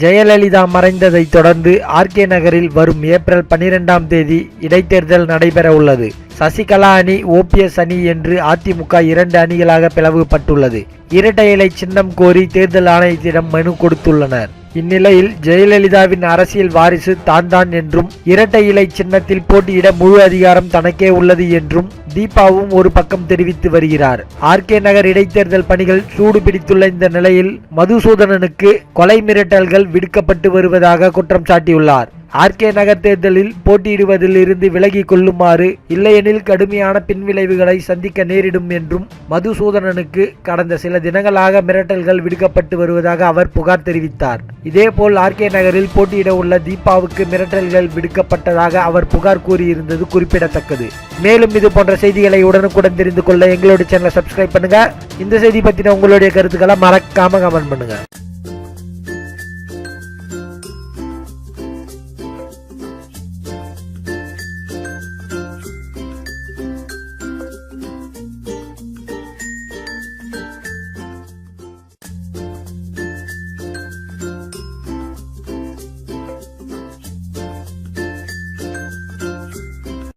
ஜெயலலிதா மறைந்ததைத் தொடர்ந்து ஆர்கே நகரில் வரும் ஏப்ரல் பனிரெண்டாம் தேதி இடைத்தேர்தல் நடைபெற உள்ளது சசிகலா அணி ஓபிஎஸ் அணி என்று அதிமுக இரண்டு அணிகளாக பிளவுபட்டுள்ளது. இரட்டை இலை சின்னம் கோரி தேர்தல் ஆணையத்திடம் மனு கொடுத்துள்ளனர். இந்நிலையில் ஜெயலலிதாவின் அரசியல் வாரிசு தான் தான் என்றும் இரட்டை இலை சின்னத்தில் போட்டியிட முழு அதிகாரம் தனக்கே உள்ளது என்றும் தீபாவும் ஒரு பக்கம் தெரிவித்து வருகிறார். ஆர்கே நகர் இடைத்தேர்தல் பணிகள் சூடு பிடித்துள்ள இந்த நிலையில் மதுசூதனனுக்கு கொலை மிரட்டல்கள் விடுக்கப்பட்டு வருவதாக குற்றம் சாட்டியுள்ளார். ஆர்கே நகர் தேர்தலில் போட்டியிடுவதில் இருந்து விலகிக் கொள்ளுமாறு இல்லையெனில் கடுமையான பின்விளைவுகளை சந்திக்க நேரிடும் என்றும் மதுசூதனனுக்கு கடந்த சில தினங்களாக மிரட்டல்கள் விடுக்கப்பட்டு வருவதாக அவர் புகார் தெரிவித்தார். இதேபோல் ஆர்கே நகரில் போட்டியிட உள்ள தீபாவுக்கு மிரட்டல்கள் விடுக்கப்பட்டதாக அவர் புகார் கூறியிருந்தது குறிப்பிடத்தக்கது. மேலும் இது போன்ற செய்திகளை உடனுக்குடன் தெரிந்து கொள்ள எங்களுடைய சேனலை சப்ஸ்கிரைப் பண்ணுங்க. இந்த செய்தி பற்றின உங்களுடைய கருத்துக்களை மறக்காம கமெண்ட் பண்ணுங்க.